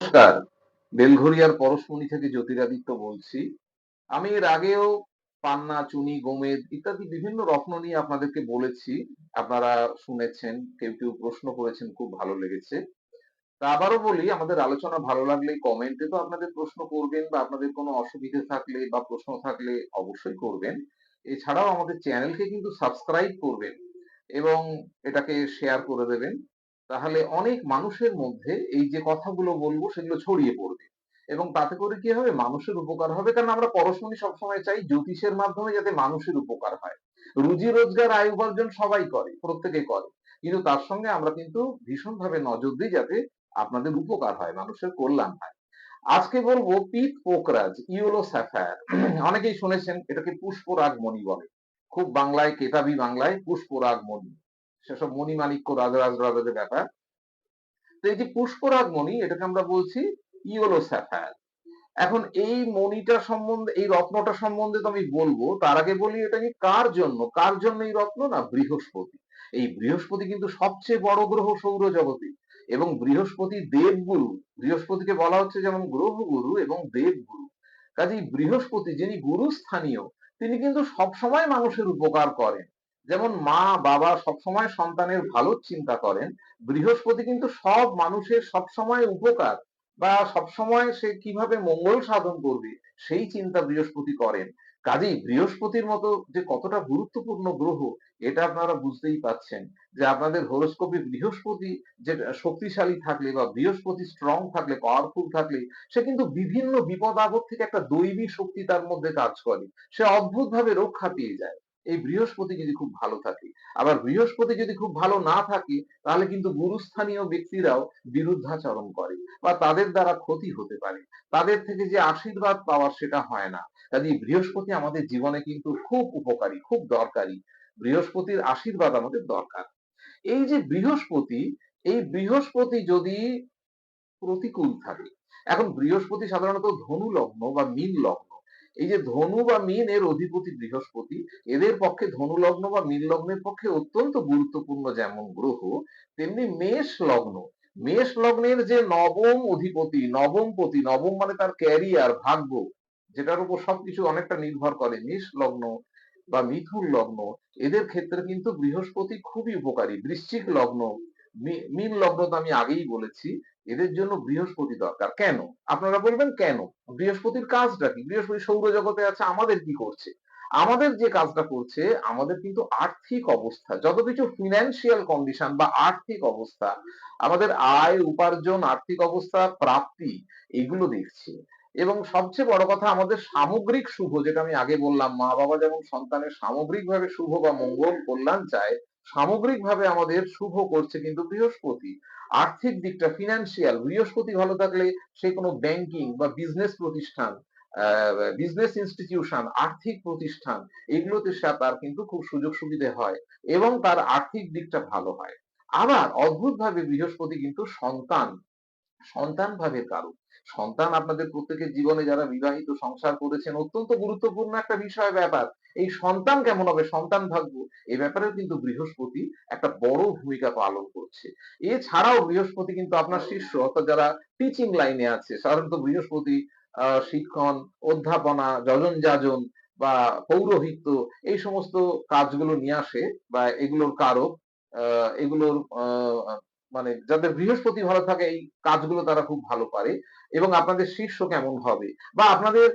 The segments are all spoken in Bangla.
নমস্কার। বেলঘরিয়ার পরশমণি থেকে জ্যোতিরাদিত্য বলছি। আমি এর আগেও পান্না, চুনি, গোমেদ ইত্যাদি বিভিন্ন রত্ন নিয়ে আপনাদেরকে বলেছি। আপনারা শুনেছেন, কেউ কেউ প্রশ্ন করেছেন, খুব ভালো লেগেছে। তা আবারও বলি, আমাদের আলোচনা ভালো লাগলে কমেন্টে তো আপনাদের প্রশ্ন করবেন বা আপনাদের কোনো অসুবিধে থাকলে বা প্রশ্ন থাকলে অবশ্যই করবেন। এছাড়াও আমাদের চ্যানেলকে কিন্তু সাবস্ক্রাইব করবেন এবং এটাকে শেয়ার করে দেবেন। তাহলে অনেক মানুষের মধ্যে এই যে কথাগুলো বলব সেগুলো ছড়িয়ে পড়বে। এবং তাতে করে কি হবে? মানুষের উপকার হবে। কারণ আমরা পরশমণি সবসময় চাই জ্যোতিষের মাধ্যমে যাতে মানুষের উপকার হয়। রুজি রোজগার, আয় উপার্জন সবাই করে, প্রত্যেকে করে। কিন্তু তার সঙ্গে আমরা কিন্তু ভীষণভাবে নজর দিই যাতে আপনাদের উপকার হয়, মানুষের কল্যাণ হয়। আজকে বলব পিত পোকরাজ ইউলো স্যাফায়ার। অনেকেই শুনেছেন, এটাকে পুষ্পরাগ মণি বলে। খুব বাংলায়, কেতাবি বাংলায় পুষ্পরাগ মণি সেসব মণি মাণিক্য রাজরাজ রাজাদের ব্যাপার। তো এই যে পুষ্পরাগ মণি, এটাকে আমরা বলছি ইয়োলো স্যাফায়ার এখন এই মণিটা সম্বন্ধে, এই রত্নটা সম্বন্ধে তো আমি বলব, তার আগে বলি এটা কি কার জন্য? কার জন্য এই রত্ন? না, বৃহস্পতি। এই বৃহস্পতি কিন্তু সবচেয়ে বড় গ্রহ সৌরজগতে। এবং বৃহস্পতি দেবগুরু, বৃহস্পতিকে বলা হচ্ছে যেমন গ্রহগুরু এবং দেবগুরু। কাজেই বৃহস্পতি যিনি গুরুস্থানীয়, তিনি কিন্তু সবসময় মানুষের উপকার করেন। যেমন মা, বাবা সবসময় সন্তানের ভালো চিন্তা করেন, বৃহস্পতি কিন্তু সব মানুষের সবসময় উপকার বা সবসময় সে কীভাবে মঙ্গল সাধন করবে, সেই চিন্তা বৃহস্পতি করেন। কাজেই বৃহস্পতির মতো যে কতটা গুরুত্বপূর্ণ গ্রহ, এটা আপনারা বুঝতেই পাচ্ছেন যে আপনাদের হরোস্কোপে বৃহস্পতি যে শক্তিশালী থাকলে বা বৃহস্পতি স্ট্রং থাকলে পাওয়ারফুল থাকলে, সে কিন্তু বিভিন্ন বিপদ আপদ থেকে একটা দৈবী শক্তি তার মধ্যে কাজ করে। সে অদ্ভুত ভাবে রক্ষা পেয়ে যায়। এই বৃহস্পতি যদি খুব ভালো থাকে। আবার বৃহস্পতি যদি খুব ভালো না থাকে, তাহলে কিন্তু গুরুস্থানীয় ব্যক্তিরাও বিরুদ্ধাচরণ করে বা তাদের দ্বারা ক্ষতি হতে পারে। তাদের থেকে যে আশীর্বাদ পাওয়ার সেটা হয় না। কাজে বৃহস্পতি আমাদের জীবনে কিন্তু খুব উপকারী, খুব দরকারি। বৃহস্পতির আশীর্বাদ আমাদের দরকার। এই যে বৃহস্পতি, এই বৃহস্পতি যদি প্রতিকূল থাকে, এখন বৃহস্পতি সাধারণত ধনু লগ্ন বা মীন লগ্ন এই যে ধনু বা মীন এর অধিপতি বৃহস্পতি, এদের পক্ষে ধনু লগ্ন বা মীন লগ্নের পক্ষে অত্যন্ত গুরুত্বপূর্ণ যেমন গ্রহ, তেমনি মেষ লগ্ন মেষ লগ্নের যে নবম অধিপতি নবম পতি নবম মানে তার ক্যারিয়ার ভাগ্য, যেটার উপর সবকিছু অনেকটা নির্ভর করে মেষ লগ্ন বা মিথুন লগ্ন এদের ক্ষেত্রে কিন্তু বৃহস্পতি খুবই উপকারী। বৃশ্চিক লগ্ন মীন লগ্ন তো আমি আগেই বলেছি এদের জন্য বৃহস্পতি দরকার। কেন? আপনারা বলবেন কেন? বৃহস্পতির কাজটা কি? বৃহস্পতি সৌরজগতে আছে, আমাদের কি করছে? আমাদের যে কাজটা করছে, আমাদের কিন্তু আর্থিক অবস্থা, যত কিছু ফিনান্সিয়াল কন্ডিশন বা আর্থিক অবস্থা, আমাদের আয়, উপার্জন, আর্থিক অবস্থা, প্রাপ্তি, এগুলো দেখছে। এবং সবচেয়ে বড় কথা, আমাদের সামগ্রিক শুভ, যেটা আমি আগে বললাম মা বাবা যেমন সন্তানের সামগ্রিকভাবে শুভ বা মঙ্গল, কল্যাণ চায় সামগ্রিকভাবে আমাদের শুভ করছে কিন্তু বৃহস্পতি। আর্থিক দিকটা ফিনান্সিয়াল বৃহস্পতি ভালো থাকলে সে কোনো ব্যাংকিং বা বিজনেস প্রতিষ্ঠান বিজনেস ইনস্টিটিউশন আর্থিক প্রতিষ্ঠান, এগুলোতে তার কিন্তু খুব সুযোগ সুবিধে হয় এবং তার আর্থিক দিকটা ভালো হয়। আবার অদ্ভুতভাবে বৃহস্পতি কিন্তু সন্তান সন্তান ভাবের কারণ সন্তান আপনাদের প্রত্যেকের জীবনে যারা বিবাহিত, সংসার করেছেন, অত্যন্ত গুরুত্বপূর্ণ একটা বিষয়, ব্যাপার। এই সন্তান কেমন হবে? সন্তান ভাগ্য। এই ব্যাপারেও কিন্তু বৃহস্পতি একটা বড় ভূমিকা পালন করছে। এছাড়াও বৃহস্পতি কিন্তু আপনার শিষ্য, অর্থাৎ যারা টিচিং লাইনে আছে, সাধারণত বৃহস্পতি শিক্ষণ, অধ্যাপনা যজন যাজন বা পৌরোহিত্য, এই সমস্ত কাজগুলো নিয়ে আসে বা এগুলোর কারক এগুলোর মানে যাদের বৃহস্পতি ভালো থাকে, এই কাজগুলো তারা খুব ভালো পারে এবং আপনাদের শীর্ষ কেমন হবে? বা আপনাদের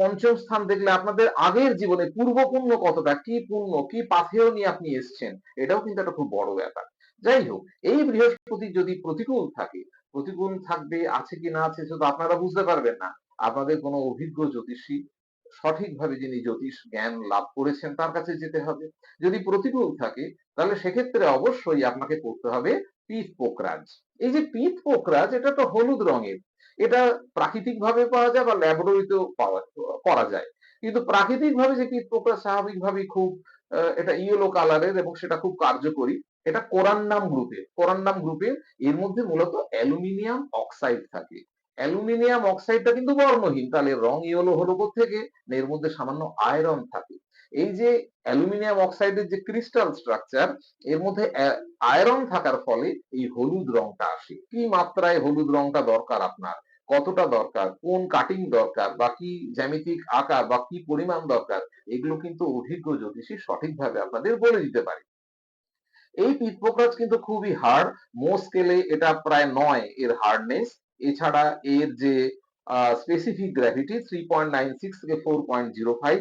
পঞ্চম স্থান দেখলে আপনাদের আগের জীবনে পূর্ব পুণ্য কতটা? কি পুণ্য? কি পাথেয় নিয়ে আপনি এসছেন? এটাও কিন্তু একটা খুব বড় ব্যাপার। যাই হোক, এই বৃহস্পতি যদি প্রতিকূল থাকে, প্রতিকূল থাকবে, আছে কি না আছে শুধু আপনারা বুঝতে পারবেন না। আপনাদের কোনো অভিজ্ঞ জ্যোতিষী সঠিকভাবে যিনি জ্যোতিষ জ্ঞান লাভ করেছেন, তার কাছে যেতে হবে। যদি প্রতিকূল থাকে, তাহলে সেক্ষেত্রে অবশ্যই আপনাকে করতে হবে পিত পোকরাজ। এই যে পিত পোকরাজ, এটা তো হলুদ রঙের। এটা প্রাকৃতিক ভাবে পাওয়া যায় বা ল্যাবরেটরিতেও পাওয়া, করা যায়। কিন্তু প্রাকৃতিক ভাবে যে পিত পোকরাজ, স্বাভাবিকভাবেই খুব এটা ইয়েলো কালারের এবং সেটা খুব কার্যকরী। এটা কোরান্নাম গ্রুপের কোরান্নাম গ্রুপের এর মধ্যে মূলত অ্যালুমিনিয়াম অক্সাইড থাকে। অ্যালুমিনিয়াম অক্সাইডটা কিন্তু বর্ণহীন, তাহলে রং ইয়েলো হলো থেকে এর মধ্যে সামান্য আয়রন থাকে। এই যে অ্যালুমিনিয়াম অক্সাইডের যে ক্রিস্টাল স্ট্রাকচার, এর মধ্যে আয়রন থাকার ফলে এই হলুদ রংটা আসে। কি মাত্রায় হলুদ রংটা দরকার আপনার? কতটা দরকার? কোন কাটিং দরকার? বা কি জ্যামিতিক আকার? বা কি পরিমাণ দরকার? এগুলো কিন্তু অভিজ্ঞ জ্যোতিষী সঠিকভাবে আপনাদের বলে দিতে পারে। এই পিতপোকরাজ কিন্তু খুবই হার্ড মো স্কেলে এটা প্রায় নয় এর হার্ডনেস এছাড়া এর যে specific gravity three point nine six থেকে four point zero five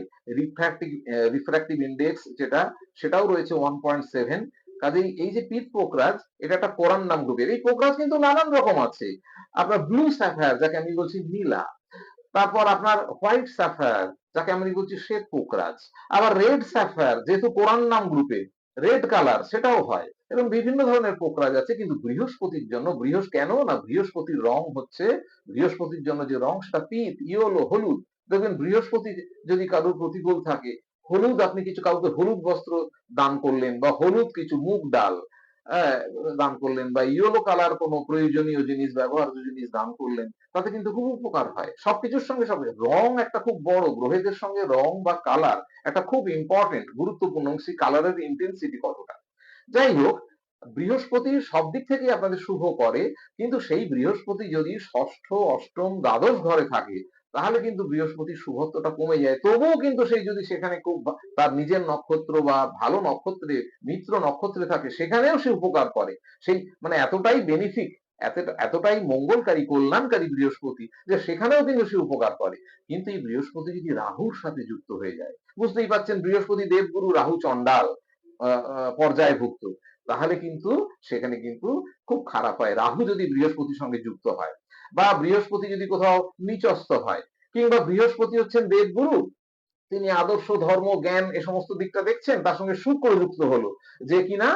refractive index যেটা, সেটাও রয়েছে ওয়ান পয়েন্ট সেভেন কাজেই এই যে পিত পোকরাজ, এটা একটা কোরআন নাম গ্রুপের এই পোকরাজ কিন্তু নানান রকম আছে। আপনার ব্লু স্যাফায়ার যাকে আমি বলছি নীলা। তারপর আপনার হোয়াইট স্যাফায়ার যাকে আমি বলছি শ্বেত পোকরাজ। আবার রেড স্যাফায়ার যেহেতু কোরআন নাম গ্রুপে রেড কালার সেটাও হয়। এবং বিভিন্ন ধরনের পোকরাজ আছে, কিন্তু বৃহস্পতির জন্য, বৃহস্ কেন না, বৃহস্পতির রং হচ্ছে, বৃহস্পতির জন্য যে রং সেটা পিত ইয়েলো, হলুদ। দেখবেন বৃহস্পতি যদি কারোর প্রতিকূল থাকে, হলুদ আপনি কিছু কাউকে হলুদ বস্ত্র দান করলেন বা হলুদ কিছু মুগ ডাল দান করলেন বা ইয়েলো কালার কোনো প্রয়োজনীয় জিনিস ব্যবহার্য জিনিস দান করলেন, তাতে কিন্তু খুব উপকার হয়। সবকিছুর সঙ্গে সঙ্গে রং একটা খুব বড়, গ্রহেদের সঙ্গে রং বা কালার একটা খুব ইম্পর্টেন্ট গুরুত্বপূর্ণ সেই কালারের ইন্টেন্সিটি কতটা? যাই হোক বৃহস্পতি সব দিক থেকে আপনাদের শুভ করে কিন্তু সেই বৃহস্পতি যদি ষষ্ঠ অষ্টম দ্বাদশ ঘরে থাকে তাহলে কিন্তু বৃহস্পতির শুভত্বটা কমে যায়। তবুও কিন্তু সেই যদি সেখানে খুব তার নিজের নক্ষত্র বা ভালো নক্ষত্রে মিত্র নক্ষত্রে থাকে সেখানেও সে উপকার করে। সেই মানে এতটাই বেনিফিক এতটাই মঙ্গলকারী কল্যাণকারী বৃহস্পতি যে সেখানেও কিন্তু সে উপকার করে। কিন্তু এই বৃহস্পতি যদি রাহুর সাথে যুক্ত হয়ে যায় বুঝতেই পারছেন বৃহস্পতি দেবগুরু রাহু আহ, পর্যায়ভুক্ত। তাহলে কিন্তু সেখানে কিন্তু খুব খারাপ হয়। রাহু যদি বৃহস্পতির সঙ্গে যুক্ত হয় বা বৃহস্পতি যদি কোথাও নিচস্ত হয় কিংবা বৃহস্পতি হচ্ছেন দেবগুরু, তিনি আদর্শ, ধর্ম, জ্ঞান এ সমস্ত দিকটা দেখছেন, তার সঙ্গে শুক্র যুক্ত হলো যে কিনা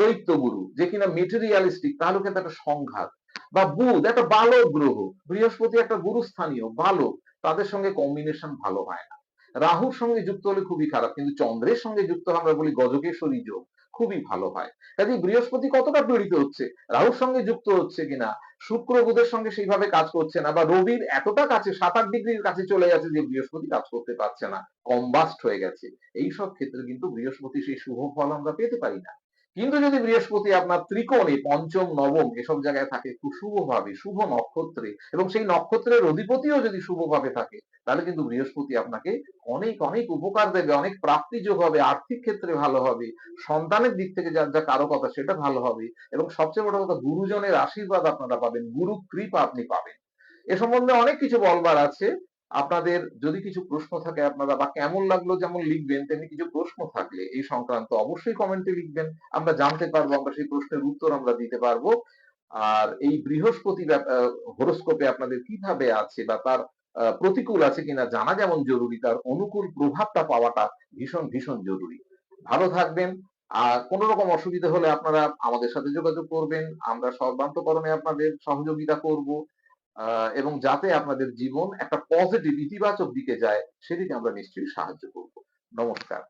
দৈত্য গুরু, যে কিনা মেটেরিয়ালিস্টিক তাহলে কিন্তু একটা সংঘাত বা বুধ একটা বালক গ্রহ, বৃহস্পতি একটা গুরুস্থানীয়, বালক, তাদের সঙ্গে কম্বিনেশন ভালো হয় না। রাহুর সঙ্গে যুক্ত হলে খুবই খারাপ, কিন্তু চন্দ্রের সঙ্গে যুক্ত আমরা বলি গজকেশ্বরী যোগ, খুবই ভালো হয়। কাজে বৃহস্পতি কতটা পীড়িত হচ্ছে, রাহুর সঙ্গে যুক্ত হচ্ছে কিনা, শুক্র বুধের সঙ্গে সেইভাবে কাজ করছে না, বা রবির এতটা কাছে সাত আট ডিগ্রির কাছে চলে গেছে যে বৃহস্পতি কাজ করতে পারছে না, কম্বাস্ট হয়ে গেছে, এই সব ক্ষেত্রে কিন্তু বৃহস্পতি সেই শুভ ফল আমরা পেতে পারি না। কিন্তু যদি বৃহস্পতি আপনার ত্রিকোণে, পঞ্চম, নবম এসব জায়গায় থাকে খুব শুভভাবে, শুভ নক্ষত্রে, এবং সেই নক্ষত্রের অধিপতিও যদি শুভভাবে থাকে, তাহলে কিন্তু বৃহস্পতি আপনাকে অনেক অনেক উপকার দেবে, অনেক প্রাপ্তি যোগ হবে, আর্থিক ক্ষেত্রে ভালো হবে, সন্তানের দিক থেকে যার যা কারও কথা সেটা ভালো হবে, এবং সবচেয়ে বড় কথা গুরুজনের আশীর্বাদ আপনারা পাবেন, গুরু কৃপা আপনি পাবেন। এ সম্বন্ধে অনেক কিছু বলবার আছে আপনাদের যদি কিছু প্রশ্ন থাকে আপনারা বা কেমন লাগল যেমন লিখবেন, তেমনি কিছু প্রশ্ন থাকলে এই সংক্রান্ত অবশ্যই কমেন্টে লিখবেন। আমরা জানতে পারব, আমরা সেই প্রশ্নের উত্তর আমরা দিতে পারব। আর এই বৃহস্পতি হরোস্কোপে আপনাদের কীভাবে আছে বা তার প্রতিকূল আছে কিনা জানা যেমন জরুরি, তার অনুকূল প্রভাবটা পাওয়াটা ভীষণ ভীষণ জরুরি। ভালো থাকবেন। আর কোন রকম অসুবিধা হলে আপনারা আমাদের সাথে যোগাযোগ করবেন। আমরা সর্বান্তকরণে আপনাদের সহযোগিতা করব। এবং যাতে আপনাদের জীবন একটা পজিটিভ ইতিবাচক দিকে যায়, সেদিকে আমরা নিশ্চয়ই সাহায্য করব। নমস্কার।